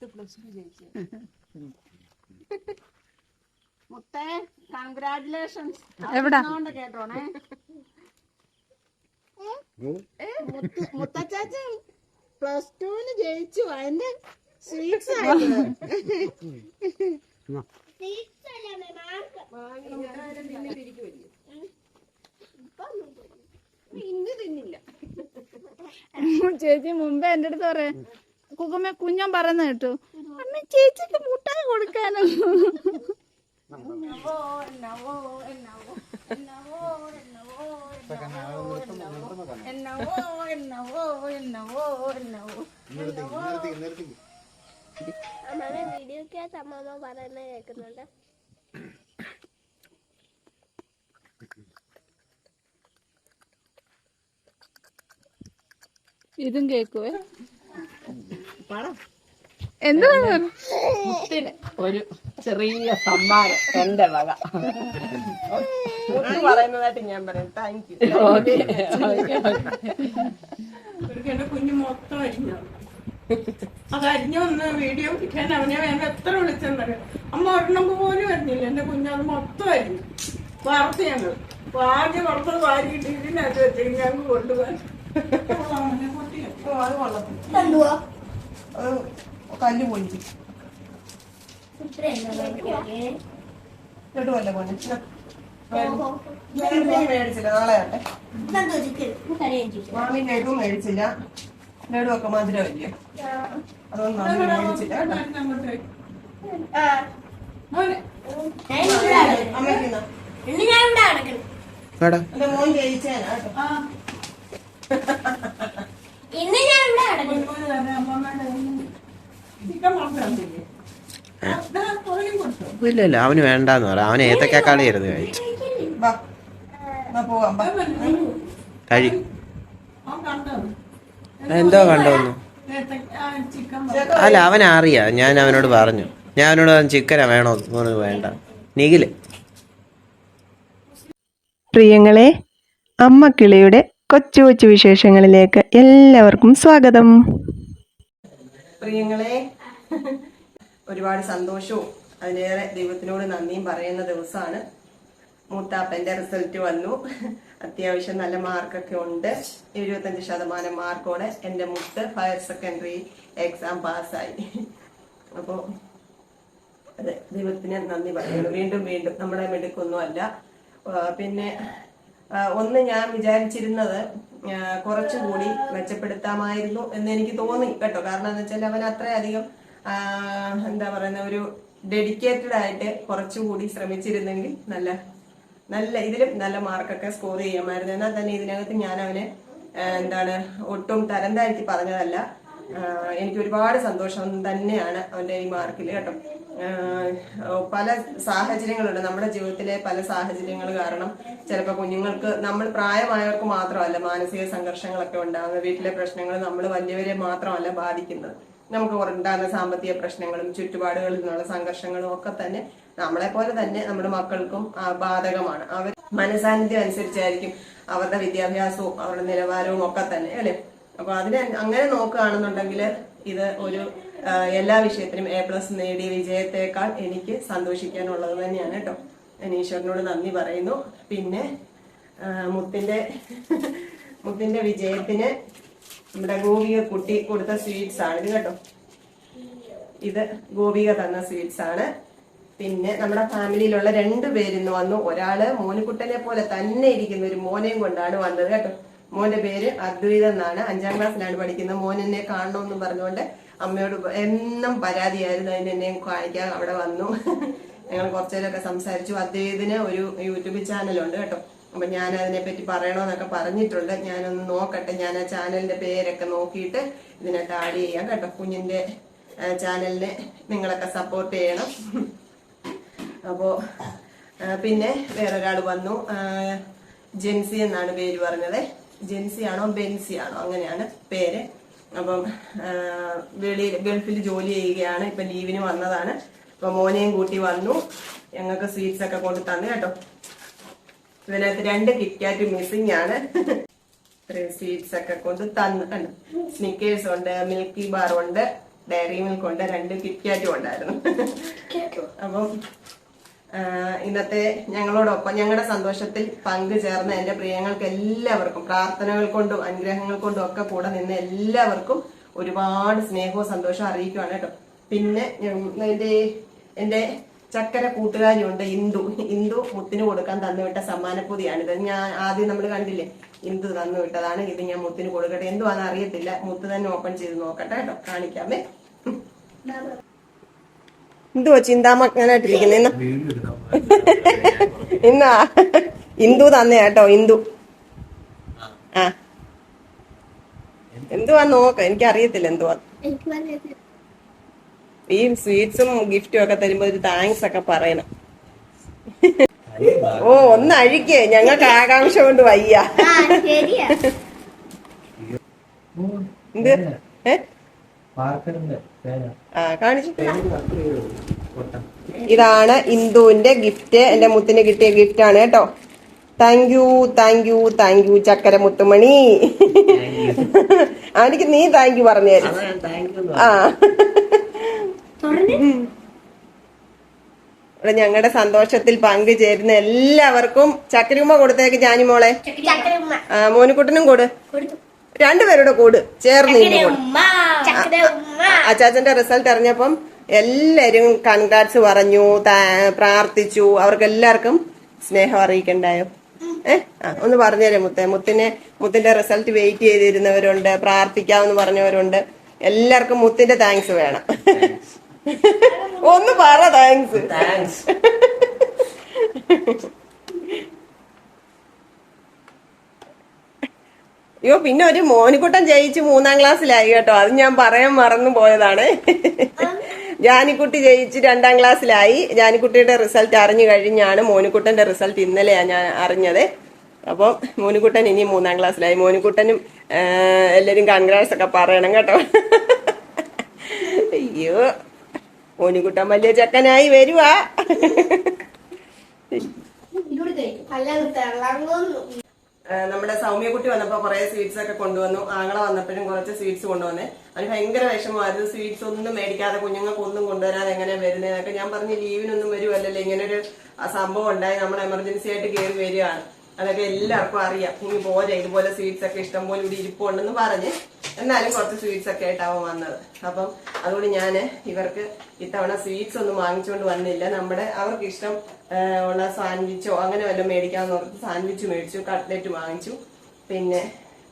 Plus two ജയിച്ചു മുത്തേ congratulations എവിടാ? കേട്ടോണേ? മുത്തച്ചാച്ചി പ്ലസ് ടുവിന് ജയിച്ചു. അതിന്റെ സ്വീറ്റ്സ് ഇന്ന് തിന്നില്ല. ചേച്ചി മുമ്പേ എന്റെ അടുത്ത് പറയാ കുക്കുമ്മ കുഞ്ഞൻ പറയുന്ന കേട്ടു അമ്മ ചേച്ചിക്ക് മുട്ടായി കൊടുക്കാനോ അമ്മയുടെ വീഡിയോക്കകത്ത് അമ്മമ്മ പറയുന്നത് ഇതും കേക്കുവേ എന്താണ് മുത്തിന് ഒരു ചെറിയ സമ്മാനം എന്റെ വക. പറയുന്നതായിട്ട് ഞാൻ പറയാം താങ്ക് യു ഓക്കെ കുഞ്ഞു മൊത്തം അരിഞ്ഞു. അത് അരിഞ്ഞു വന്ന് വീഡിയോ പിടിക്കാൻ അവനെ വേണ്ട എത്ര വിളിച്ചെന്നറിയാം? അമ്മ ഒരെണ്ണം പോലും അരിഞ്ഞില്ല. എന്റെ കുഞ്ഞത് അത് മൊത്തം അരിഞ്ഞു. വറുത്ത് ഞങ്ങൾ ആദ്യം വറുത്തത് വാരിയിട്ട് ഇതിനകത്ത് വെച്ചെങ്കിൽ ഞങ്ങൾ കൊണ്ടുപോകാൻ? അത് കൊള്ളത്തില്ല. അത് കല്ല് പൊളിച്ചു. കേട്ടുമല്ലേ പോലെ മേടിച്ചില്ല. നാളെ ആട്ടെ മാമി ലഡു മേടിച്ചില്ല. ലഡു ഒക്കെ മധുരമില്ല അതൊന്നും മാമി മേടിച്ചില്ല മോൻ ജയിച്ചേനാ കേട്ടോ. ഇന്ന് ഇല്ല ഇല്ല അവന് വേണ്ടെന്ന് പറയാം അവന് ഏത്തക്കാളി ആയിരുന്നു കഴിച്ചു കഴി. എന്തോ കണ്ടോന്നു അല്ല അവൻ അറിയ. ഞാൻ അവനോട് പറഞ്ഞു. ഞാൻ അവനോട് ചിക്കന വേണോ? വേണ്ട. നിഖിൽ. പ്രിയങ്ങളെ അമ്മ കിളിയുടെ കൊച്ചു കൊച്ചു വിശേഷങ്ങളിലേക്ക് എല്ലാവർക്കും സ്വാഗതം. പ്രിയങ്ങളെ ഒരുപാട് സന്തോഷവും അതിലേറെ ദൈവത്തിനോട് നന്ദിയും പറയുന്ന ദിവസമാണ്. മൂത്താപ്പന്റെ റിസൾട്ട് വന്നു. അത്യാവശ്യം നല്ല മാർക്കൊക്കെ ഉണ്ട്. എഴുപത്തഞ്ച് ശതമാനം മാർക്കോടെ എന്റെ മുത്ത് ഹയർ സെക്കൻഡറി എക്സാം പാസ്സായി. അപ്പോൾ അതെ ദൈവത്തിന് നന്ദി പറയുന്നു. വീണ്ടും വീണ്ടും നമ്മളെ മിടുക്കൊന്നുമല്ല. അല്ല പിന്നെ ഒന്ന് ഞാൻ വിചാരിച്ചിരുന്നത് കുറച്ചുകൂടി മെച്ചപ്പെടുത്താമായിരുന്നു എന്ന് എനിക്ക് തോന്നി കേട്ടോ. കാരണം എന്ന് വെച്ചാൽ അവൻ അത്രയധികം എന്താ പറയുന്ന ഒരു ഡെഡിക്കേറ്റഡ് ആയിട്ട് കുറച്ചുകൂടി ശ്രമിച്ചിരുന്നെങ്കിൽ നല്ല നല്ല ഇതിലും നല്ല മാർക്കൊക്കെ സ്കോർ ചെയ്യാമായിരുന്നു. എന്നാൽ തന്നെ ഇതിനകത്ത് ഞാൻ അവനെ എന്താണ് ഒട്ടും തരം പറഞ്ഞതല്ല. എനിക്ക് ഒരുപാട് സന്തോഷം തന്നെയാണ് അവന്റെ ഈ മാർക്കിൽ കേട്ടോ. പല സാഹചര്യങ്ങളുണ്ട്. നമ്മുടെ ജീവിതത്തിലെ പല സാഹചര്യങ്ങൾ കാരണം ചിലപ്പോൾ കുഞ്ഞുങ്ങൾക്ക് നമ്മൾ പ്രായമായവർക്ക് മാത്രമല്ല മാനസിക സംഘർഷങ്ങളൊക്കെ ഉണ്ടാകുന്നത് വീട്ടിലെ പ്രശ്നങ്ങൾ നമ്മൾ വലിയവരെ മാത്രമല്ല ബാധിക്കുന്നത്. നമുക്ക് ഉണ്ടാകുന്ന സാമ്പത്തിക പ്രശ്നങ്ങളും ചുറ്റുപാടുകളിൽ നിന്നുള്ള സംഘർഷങ്ങളും ഒക്കെ തന്നെ നമ്മളെ പോലെ തന്നെ നമ്മുടെ മക്കൾക്കും ബാധകമാണ്. അവർ മനസാന്നിധ്യം അനുസരിച്ചായിരിക്കും അവരുടെ വിദ്യാഭ്യാസവും അവരുടെ നിലവാരവും ഒക്കെ തന്നെ അല്ലേ? അപ്പൊ അതിനെ അങ്ങനെ നോക്കുകയാണെന്നുണ്ടെങ്കിൽ ഇത് ഒരു എല്ലാ വിഷയത്തിനും എ പ്ലസ് നേടിയ വിജയത്തെക്കാൾ എനിക്ക് സന്തോഷിക്കാനുള്ളത് തന്നെയാണ് കേട്ടോ ഞാൻ ഈശ്വരനോട് നന്ദി പറയുന്നു. പിന്നെ മുത്തിന്റെ മുത്തിന്റെ വിജയത്തിന് നമ്മുടെ ഗോപിക കുട്ടി കൊടുത്ത സ്വീറ്റ്സ് ആണ്. ഇത് കേട്ടോ. ഇത് ഗോപിക തന്ന സ്വീറ്റ്സ് ആണ്. പിന്നെ നമ്മുടെ ഫാമിലിയിലുള്ള രണ്ടു പേരിന്ന് വന്നു. ഒരാൾ മോനുകുട്ടനെ പോലെ തന്നെ ഇരിക്കുന്ന ഒരു മോനെയും കൊണ്ടാണ് വന്നത് കേട്ടോ. മോന്റെ പേര് അദ്വൈതം എന്നാണ്. അഞ്ചാം ക്ലാസ്സിലാണ് പഠിക്കുന്നത്. മോനെന്നെ കാണണമെന്ന് പറഞ്ഞുകൊണ്ട് അമ്മയോട് എന്നും പരാതിയായിരുന്നു. അതിന് എന്നെ കാണിക്കാൻ അവിടെ വന്നു. ഞങ്ങൾ കുറച്ചേരൊക്കെ സംസാരിച്ചു. അദ്ദേഹത്തിന് ഒരു യൂട്യൂബ് ചാനലുണ്ട് കേട്ടോ. അപ്പൊ ഞാൻ അതിനെ പറ്റി പറയണോന്നൊക്കെ പറഞ്ഞിട്ടുണ്ട്. ഞാനൊന്ന് നോക്കട്ടെ. ഞാൻ ആ ചാനലിന്റെ പേരൊക്കെ നോക്കിയിട്ട് ഇതിനകത്ത് ആഡ് ചെയ്യാം കേട്ടോ. കുഞ്ഞിന്റെ ചാനലിനെ നിങ്ങളൊക്കെ സപ്പോർട്ട് ചെയ്യണം. അപ്പോ ആ, പിന്നെ വേറൊരാൾ വന്നു. ജെൻസി എന്നാണ് പേര് പറഞ്ഞത്. ജെൻസി ആണോ ബെൻസി ആണോ? അങ്ങനെയാണ് പേര്. അപ്പം വെളിയിൽ ഗൾഫിൽ ജോലി ചെയ്യുകയാണ്. ഇപ്പൊ ലീവിന് വന്നതാണ്. അപ്പൊ മോനെയും കൂട്ടി വന്നു. ഞങ്ങൾക്ക് സ്വീറ്റ്സ് ഒക്കെ കൊണ്ട് തന്നു കേട്ടോ. ഇതിനകത്ത് രണ്ട് കിറ്റ്കാറ്റ് മിസ്സിംഗ് ആണ്. ഇത്രയും സ്വീറ്റ്സ് ഒക്കെ കൊണ്ട് തന്നു കണ്ടു? സ്നിക്കേഴ്സ് ഉണ്ട് മിൽക്കി ബാർ ഉണ്ട് ഡയറി മിൽക്ക് ഉണ്ട് രണ്ട് കിറ്റ്കാറ്റും ഉണ്ടായിരുന്നു. അപ്പം ഇന്നത്തെ ഞങ്ങളോടൊപ്പം ഞങ്ങളുടെ സന്തോഷത്തിൽ പങ്കുചേർന്ന എന്റെ പ്രിയങ്ങൾക്ക് എല്ലാവർക്കും പ്രാർത്ഥനകൾ കൊണ്ടും അനുഗ്രഹങ്ങൾ കൊണ്ടും ഒക്കെ കൂടെ നിന്ന് എല്ലാവർക്കും ഒരുപാട് സ്നേഹവും സന്തോഷവും അറിയിക്കുവാണ് കേട്ടോ. പിന്നെ എന്റെ എന്റെ ചക്കര കൂട്ടുകാരിയുണ്ട് ഇന്ദു. ഇന്ദു മുത്തിന് കൊടുക്കാൻ തന്നുവിട്ട സമ്മാനപ്പൊതിയാണിത് ഞാൻ ആദ്യം നമ്മൾ കണ്ടില്ലേ ഇന്ദു തന്നു വിട്ടതാണ് ഇത് ഞാൻ മുത്തിന് കൊടുക്കട്ടെ. എന്തുവാന്ന് അറിയത്തില്ല. മുത്ത് തന്നെ ഓപ്പൺ ചെയ്ത് നോക്കട്ടെ കേട്ടോ. കാണിക്കാമേ. എന്തുവാ ചിന്താമഗ്നായിട്ടിരിക്കുന്നു? ഇന്ന് ഇന്നാ? ഇന്ദു തന്നെ കേട്ടോ ഇന്ദു. ആ. എന്തുവാ നോക്ക എനിക്ക് അറിയത്തില്ല എന്തുവാ. ഈ സ്വീറ്റ്സും ഗിഫ്റ്റും ഒക്കെ തരുമ്പോ ഒരു താങ്ക്സ് ഒക്കെ പറയണം. ഓ ഒന്ന് അഴിക്കേ ഞങ്ങൾക്ക് ആകാംക്ഷ കൊണ്ട് വയ്യ. എന്ത് ഏ പാർക്കറിന്റെ പേന ആ കാണിച്ചു ഇതാണ് ഇന്ദുവിന്റെ ഗിഫ്റ്റ് എന്റെ മുത്തിന് കിട്ടിയ ഗിഫ്റ്റ് ആണ് കേട്ടോ. Thank you thank you thank you ചക്കര മുത്തുമണി. എനിക്ക് നീ താങ്ക് യു പറഞ്ഞു തരും. ആ. ഇവിടെ ഞങ്ങളുടെ സന്തോഷത്തിൽ പങ്കുചേരുന്ന എല്ലാവർക്കും ചക്കരയുമ്മ കൊടുത്തേക്ക് ജാനി മോളെ. ആ, മോനുകുട്ടനും കൂട്. കൊടുത്തു. രണ്ടുപേരുടെ കൂട് ചേർന്ന് അച്ചാച്ചന്റെ റിസൾട്ട് അറിഞ്ഞപ്പം എല്ലാരും കൺഗ്രാറ്റ്സ് പറഞ്ഞു പ്രാർത്ഥിച്ചു. അവർക്ക് എല്ലാവർക്കും സ്നേഹം അറിയിക്കണ്ടായോ? ഏ? ആ ഒന്ന് പറഞ്ഞേരെ മുത്തേ. മുത്തിനെ മുത്തിന്റെ റിസൾട്ട് വെയിറ്റ് ചെയ്തിരുന്നവരുണ്ട് പ്രാർത്ഥിക്കാമെന്ന് പറഞ്ഞവരുണ്ട്. എല്ലാവർക്കും മുത്തിന്റെ താങ്ക്സ് വേണം. ഒന്ന് പറ താങ്ക്സ് താങ്ക്സ് അയ്യോ പിന്നെ ഒരു മോനിക്കുട്ടൻ ജയിച്ച് മൂന്നാം ക്ലാസ്സിലായി കേട്ടോ. അത് ഞാൻ പറയാൻ മറന്നു പോയതാണ്. ജാനിക്കുട്ടി ജയിച്ച് രണ്ടാം ക്ലാസ്സിലായി. ജാനിക്കുട്ടിയുടെ റിസൾട്ട് അറിഞ്ഞു കഴിഞ്ഞാണ് മോനിക്കുട്ടന്റെ റിസൾട്ട് ഇന്നലെയാണ് ഞാൻ അറിഞ്ഞത്. അപ്പോൾ മോനിക്കുട്ടൻ ഇനി മൂന്നാം ക്ലാസ്സിലായി. മോനിക്കുട്ടനും എല്ലാവരും കൺഗ്രാറ്റ്സ് ഒക്കെ പറയണം കേട്ടോ. അയ്യോ മോനിക്കുട്ടൻ വലിയ ചെക്കനായി വരുവാ. നമ്മുടെ സൗമ്യക്കുട്ടി വന്നപ്പോ കുറെ സ്വീറ്റ്സ് ഒക്കെ കൊണ്ടുവന്നു. ആങ്ങളെ വന്നപ്പോഴും കുറച്ച് സ്വീറ്റ്സ് കൊണ്ടുവന്നേ. അതിന് ഭയങ്കര വിഷമമായിരുന്നു സ്വീറ്റ്സ് ഒന്നും മേടിക്കാതെ കുഞ്ഞുങ്ങൾക്ക് ഒന്നും കൊണ്ടുവരാതെ എങ്ങനെ വരുന്നതൊക്കെ ഞാൻ പറഞ്ഞു ലീവിനൊന്നും വരുമല്ലോ ഇങ്ങനെ ഒരു സംഭവം ഉണ്ടായി. നമ്മൾ എമർജൻസി ആയിട്ട് കയറി വരികയാണ്. അതൊക്കെ എല്ലാവർക്കും അറിയാം. ഇനി പോരെ ഇതുപോലെ സ്വീറ്റ്സ് ഒക്കെ ഇഷ്ടംപോലെ ഇവിടെ ഇരിപ്പുണ്ടെന്ന് പറഞ്ഞ് എന്നാലും കുറച്ച് സ്വീറ്റ്സ് ഒക്കെ ആയിട്ടാവും വന്നത്. അപ്പം അതുകൊണ്ട് ഞാൻ ഇവർക്ക് ഇത്തവണ സ്വീറ്റ്സ് ഒന്നും വാങ്ങിച്ചുകൊണ്ട് വന്നില്ല. നമ്മുടെ അവർക്ക് ഇഷ്ടം ഉള്ള സാൻഡ്വിച്ചോ അങ്ങനെ വല്ലതും മേടിക്കാമെന്ന് ഓർത്ത് സാൻഡ്വിച്ച് മേടിച്ചു കട്ട്ലറ്റ് വാങ്ങിച്ചു. പിന്നെ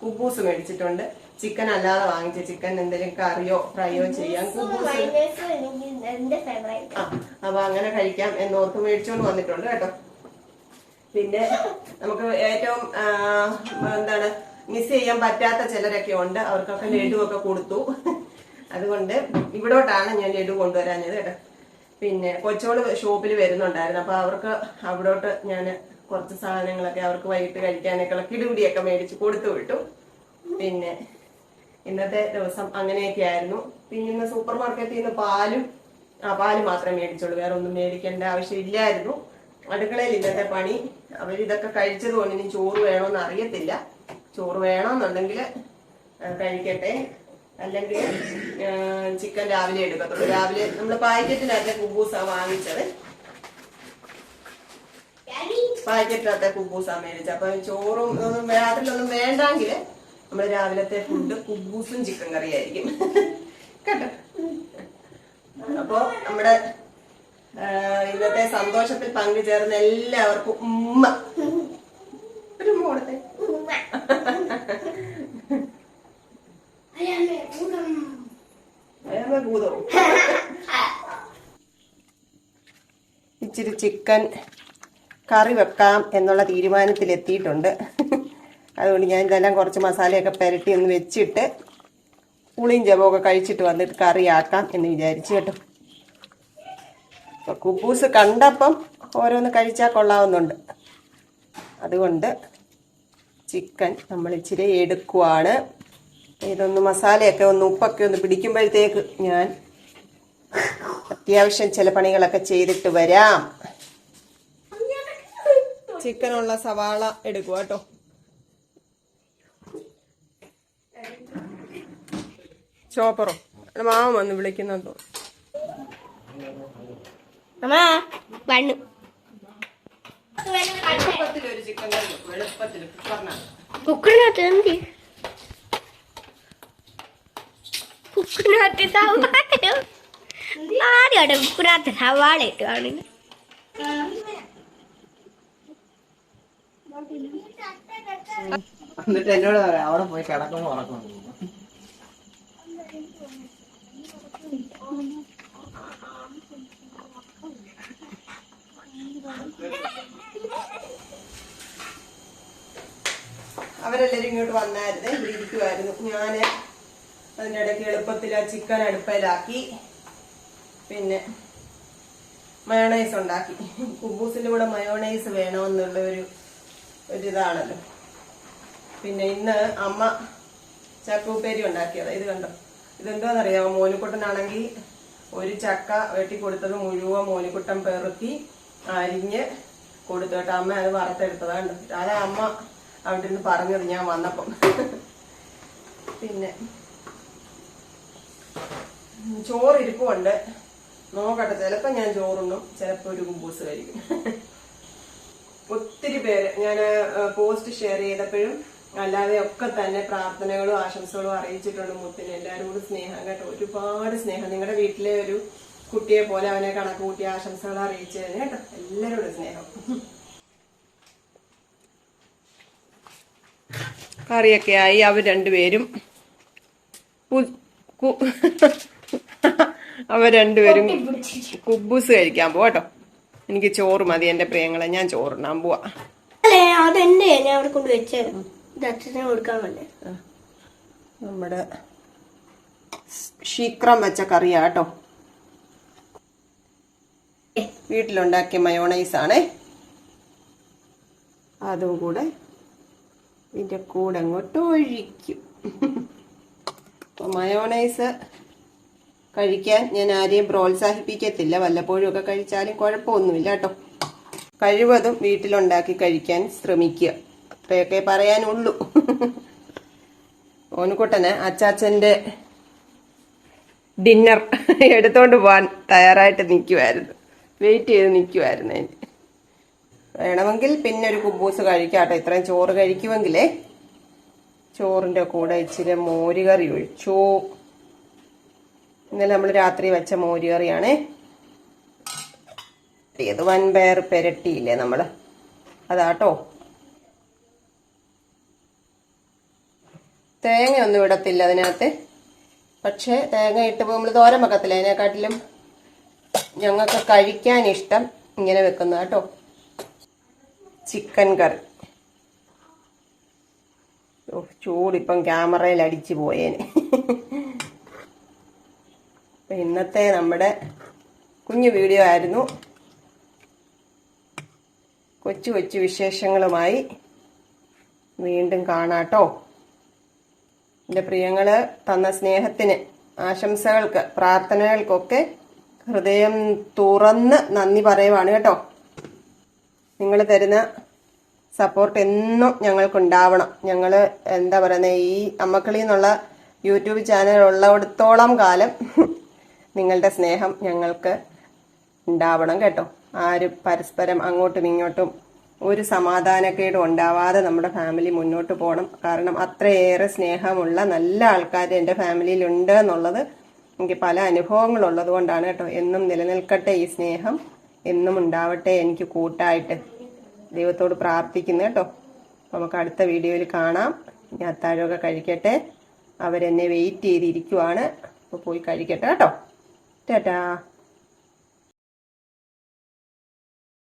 കുബൂസ് മേടിച്ചിട്ടുണ്ട്. ചിക്കൻ അല്ലാതെ വാങ്ങിച്ചു. ചിക്കൻ എന്തെങ്കിലും കറിയോ ഫ്രൈയോ ചെയ്യാം. കുബൂസ് അപ്പൊ അങ്ങനെ കഴിക്കാം എന്നോർത്ത് മേടിച്ചോണ്ട് വന്നിട്ടുണ്ട് കേട്ടോ. പിന്നെ നമുക്ക് ഏറ്റവും എന്താണ് മിസ് ചെയ്യാൻ പറ്റാത്ത ചിലരൊക്കെ ഉണ്ട്. അവർക്കൊക്കെ ലഡു ഒക്കെ കൊടുത്തു. അതുകൊണ്ട് ഇവിടോട്ടാണ് ഞാൻ ലഡു കൊണ്ടുവരാഞ്ഞത് കേട്ടോ. പിന്നെ കൊച്ചോട് ഷോപ്പിൽ വരുന്നുണ്ടായിരുന്നു. അപ്പൊ അവർക്ക് അവിടോട്ട് ഞാൻ കുറച്ച് സാധനങ്ങളൊക്കെ അവർക്ക് വൈകിട്ട് കഴിക്കാനൊക്കെ ഉള്ള കിടുപിടിയൊക്കെ മേടിച്ച് കൊടുത്തു വിട്ടു. പിന്നെ ഇന്നത്തെ ദിവസം അങ്ങനെയൊക്കെ ആയിരുന്നു. പിന്നെ ഇന്ന് സൂപ്പർ മാർക്കറ്റിൽ നിന്ന് പാലും ആ പാൽ മാത്രമേ മേടിച്ചുള്ളൂ. വേറെ ഒന്നും മേടിക്കേണ്ട ആവശ്യമില്ലായിരുന്നു. അടുക്കളയിൽ ഇന്നത്തെ പണി. അവരിതൊക്കെ കഴിച്ചത് കൊണ്ട് ഇനി ചോറ് വേണമെന്ന് അറിയത്തില്ല. ചോറ് വേണമെന്നുണ്ടെങ്കിൽ കഴിക്കട്ടെ. അല്ലെങ്കിൽ ചിക്കൻ രാവിലെ എടുക്കത്തുള്ളൂ. രാവിലെ നമ്മൾ പാക്കറ്റിനകത്തെ കുബൂസ വാങ്ങിച്ചത്. പാക്കറ്റിനകത്തെ കുബൂസ മേടിച്ചത്. അപ്പൊ ചോറും ഒന്നും രാത്രിയിലൊന്നും വേണ്ടെങ്കിൽ നമ്മൾ രാവിലത്തെ ഫുഡ് കുബൂസും ചിക്കൻ കറിയായിരിക്കും. കേട്ടോ? അപ്പോ നമ്മുടെ ഇന്നത്തെ സന്തോഷത്തിൽ പങ്കുചേർന്ന എല്ലാവർക്കും ഉമ്മ. ഒരു ഭൂതവും. ഇച്ചിരി ചിക്കൻ കറി വെക്കാം എന്നുള്ള തീരുമാനത്തിൽ എത്തിയിട്ടുണ്ട് അതുകൊണ്ട് ഞാൻ ഇതെല്ലാം കുറച്ച് മസാലയൊക്കെ പുരട്ടി ഒന്ന് വെച്ചിട്ട് പുളിയും ജപമൊക്കെ കഴിച്ചിട്ട് വന്നിട്ട് കറിയാക്കാം എന്ന് വിചാരിച്ചു കേട്ടോ. അപ്പൊ കുബൂസ് കണ്ടപ്പം ഓരോന്ന് കഴിച്ചാൽ കൊള്ളാവുന്നുണ്ട്. അതുകൊണ്ട് ചിക്കൻ നമ്മൾ ഇച്ചിരി എടുക്കുവാണ്. ഇതൊന്ന് മസാലയൊക്കെ ഒന്ന് ഉപ്പൊക്കെ ഒന്ന് പിടിക്കുമ്പോഴത്തേക്ക് ഞാൻ അത്യാവശ്യം ചില പണികളൊക്കെ ചെയ്തിട്ട് വരാം. ചിക്കനുള്ള സവാള എടുക്കുക കേട്ടോ. ചോപ്പറോ? മാവ് വന്ന് വിളിക്കുന്നത് അമ്മ. വണ്ണു കുക്കറിനകത്ത് എന്ത് കുക്കറിനകത്ത് സവാളയോ? ആദ്യമായിട്ട് കുക്കറിനകത്ത് സവാള ഇട്ട് കാണുന്നു. എന്നിട്ട് എന്നോട് പറയാം അവിടെ പോയി കിടക്കുമ്പോ ഉറക്കണം അവരെല്ലാരും ഇങ്ങോട്ട് വന്നായിരുന്നു ഇരിക്കുമായിരുന്നു ഞാൻ അതിന്റെ ഇടയ്ക്ക് എളുപ്പത്തിൽ ആ ചിക്കൻ അടുപ്പയിലാക്കി പിന്നെ മയോണൈസ് ഉണ്ടാക്കി. കുബൂസിന്റെ കൂടെ മയോണൈസ് വേണമെന്നുള്ള ഒരു ഒരിതാണല്ലോ. പിന്നെ ഇന്ന് അമ്മ ചക്കൂപ്പേരി ഉണ്ടാക്കിയത്. ഇത് കണ്ടോ? ഇതെന്താണെന്നറിയാമോ മോനിക്കുട്ടനാണെങ്കിൽ ഒരു ചക്ക വെട്ടിക്കൊടുത്തത് മുഴുവൻ മോനിക്കുട്ടൻ പെറുക്കി അരിഞ്ഞ് കൊടുത്തു അമ്മ അത് വറുത്തെടുത്തതാ കണ്ടോ? അതാ അമ്മ? അവിടെ നിന്ന് പറഞ്ഞത് ഞാൻ വന്നപ്പം. പിന്നെ ചോറ് ഇരിപ്പുണ്ട് നോക്കട്ടെ. ചിലപ്പോ ഞാൻ ചോറുണ്ണും. ചിലപ്പോ ഒരു കുമ്പൂസ് കഴിക്കും. ഒത്തിരി പേര് ഞാൻ പോസ്റ്റ് ഷെയർ ചെയ്തപ്പോഴും അല്ലാതെ ഒക്കെ തന്നെ പ്രാർത്ഥനകളും ആശംസകളും അറിയിച്ചിട്ടുണ്ട് മുത്തിന്. എല്ലാവരും കൂടി സ്നേഹം കേട്ടോ. ഒരുപാട് സ്നേഹം. നിങ്ങളുടെ വീട്ടിലെ ഒരു കുട്ടിയെ പോലെ അവനെ കണക്ക് കൂട്ടി ആശംസകൾ അറിയിച്ചു തന്നെ കേട്ടോ. എല്ലാവരോടും സ്നേഹം. കറിയൊക്കെ ആയി. അവർ രണ്ടുപേരും അവർ രണ്ടുപേരും കുബൂസ് കഴിക്കാൻ പോട്ടോ എനിക്ക് ചോറ് മതി എന്റെ പ്രിയങ്ങളെ. ഞാൻ ചോറുണ്ണാൻ പോവാ. അതെന്റെ ഞാൻ അവിടെ കൊണ്ട് വെച്ചത് നമ്മുടെ ശീക്രം വെച്ച കറിയാ കേട്ടോ. വീട്ടിലുണ്ടാക്കിയ മയോണൈസ് ആണേ അതും കൂടെ ഇതിന്റെ കൂടെ അങ്ങോട്ട് ഒഴിക്കും. അപ്പൊ മയോണൈസ് കഴിക്കാൻ ഞാൻ ആരെയും പ്രോത്സാഹിപ്പിക്കത്തില്ല. വല്ലപ്പോഴും ഒക്കെ കഴിച്ചാലും കുഴപ്പമൊന്നുമില്ല കേട്ടോ. കഴിവതും വീട്ടിലുണ്ടാക്കി കഴിക്കാൻ ശ്രമിക്കുക. അത്രയൊക്കെ പറയാനുള്ളൂ. ഓനുകുട്ടന് അച്ചാച്ചന്റെ ഡിന്നർ എടുത്തോണ്ട് പോവാൻ തയ്യാറായിട്ട് നിൽക്കുമായിരുന്നു വെയിറ്റ് ചെയ്ത് നിൽക്കുമായിരുന്നു വേണമെങ്കിൽ പിന്നെ ഒരു കുബൂസ് കഴിക്കാട്ടോ. ഇത്രയും ചോറ് കഴിക്കുമെങ്കിലേ ചോറിന്റെ കൂടെ ഇച്ചിരി മോരുകറി ഒഴിച്ചു. ഇന്നലെ നമ്മൾ രാത്രി വെച്ച മോരുകറിയാണേ. ഇത് വൻപയർ പെരട്ടിയില്ലേ നമ്മൾ അതാട്ടോ. തേങ്ങയൊന്നും ഇടത്തില്ല അതിനകത്ത്. പക്ഷേ തേങ്ങ ഇട്ട് നമ്മൾ തോരൻ അതിനെക്കാട്ടിലും? ഞങ്ങൾക്ക് കഴിക്കാൻ ഇഷ്ടം ഇങ്ങനെ വെക്കുന്ന കേട്ടോ. ചിക്കൻ കറി. ചൂടിപ്പം ക്യാമറയിൽ അടിച്ചു പോയേനെ. ഇന്നത്തെ നമ്മുടെ കുഞ്ഞു വീഡിയോ ആയിരുന്നു. കൊച്ചു കൊച്ചു വിശേഷങ്ങളുമായി വീണ്ടും കാണാട്ടോ എന്റെ പ്രിയങ്ങൾ തന്ന സ്നേഹത്തിന് ആശംസകൾക്ക് പ്രാർത്ഥനകൾക്കൊക്കെ ഹൃദയം തുറന്ന് നന്ദി പറയുവാണ് കേട്ടോ. നിങ്ങൾ തരുന്ന സപ്പോർട്ട് എന്നും ഞങ്ങൾക്ക് ഉണ്ടാവണം ഞങ്ങൾ എന്താ പറയുന്നത് ഈ അമ്മക്കളി എന്നുള്ള യൂട്യൂബ് ചാനൽ ഉള്ളിടത്തോളം കാലം നിങ്ങളുടെ സ്നേഹം ഞങ്ങൾക്ക് ഉണ്ടാവണം കേട്ടോ. ആരും പരസ്പരം അങ്ങോട്ടും ഇങ്ങോട്ടും ഒരു സമാധാനക്കേടും ഉണ്ടാവാതെ നമ്മുടെ ഫാമിലി മുന്നോട്ട് പോകണം. കാരണം അത്രയേറെ സ്നേഹമുള്ള നല്ല ആൾക്കാർ എന്റെ ഫാമിലിയിലുണ്ട് എന്നുള്ളത് എനിക്ക് പല അനുഭവങ്ങളുള്ളത് കൊണ്ടാണ് കേട്ടോ. എന്നും നിലനിൽക്കട്ടെ ഈ സ്നേഹം. എന്നും ഉണ്ടാവട്ടെ എനിക്ക് കൂട്ടായിട്ട് ദൈവത്തോട് പ്രാർത്ഥിക്കുന്നു കേട്ടോ. നമുക്ക് അടുത്ത വീഡിയോയിൽ കാണാം. ഞാൻ അത്താഴമൊക്കെ കഴിക്കട്ടെ. അവരെന്നെ വെയിറ്റ് ചെയ്തിരിക്കുവാണ്. അപ്പോൾ പോയി കഴിക്കട്ടെ കേട്ടോ. ടാറ്റാ.